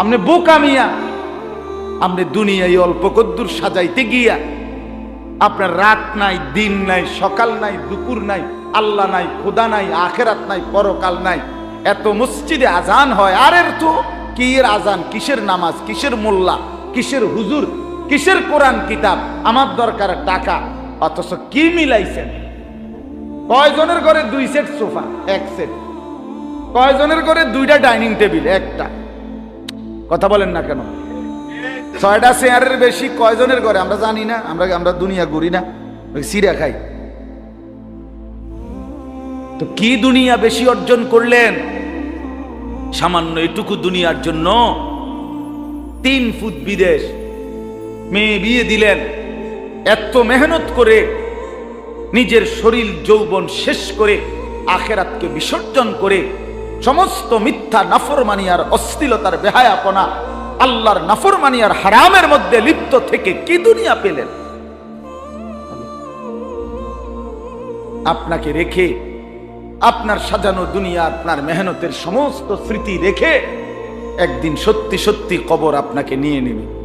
আপনি বোকামিয়া আপনি দুনিয়ায় অল্প কদ্দুর সাজাইতে গিয়া, আপনার রাত নাই, দিন নাই, সকাল নাই, দুপুর নাই, আল্লাহ নাই, খোদা নাই, আখেরাত নাই, পরকাল নাই, এত মসজিদে আজান হয়, আর এর তো কি এর আজান, কিসের নামাজ, কিসের মোল্লা, কিসের হুজুর, কিসের কোরআন কিতাব, আমার দরকার টাকা, অথচ কি মিলাইছেন? কয়জনের ঘরে দুই সেট সোফা, এক সেট? কয়জনের ঘরে দুইটা ডাইনিং টেবিল, একটা? কথা বলেন না কেন? ছয়টা চেয়ারের বেশি কয়জনের ঘরে? আমরা জানি না, আমরা আমরা দুনিয়া ঘুরি না। সিরা খাই। তো কি দুনিয়া বেশি অর্জন করলেন? সামান্য এটুকু দুনিয়ার জন্য। তিন ফুট বিদেশ। মেয়ে বিয়ে দিলেন। এত মেহনত করে নিজের শরীর যৌবন শেষ করে আখেরাতকে বিসর্জন করে সমস্ত মিথ্যা নাফরমানিয়ার অশ্লীলতার বেহায়াপনা আল্লাহর নাফরমানিয়ার হারামের মধ্যে লিপ্ত থেকে কি দুনিয়া পেলেন? আপনাকে রেখে, আপনার সাজানো দুনিয়া, আপনার মেহনতের সমস্ত স্মৃতি রেখে একদিন সত্যি সত্যি কবর আপনাকে নিয়ে নেবে।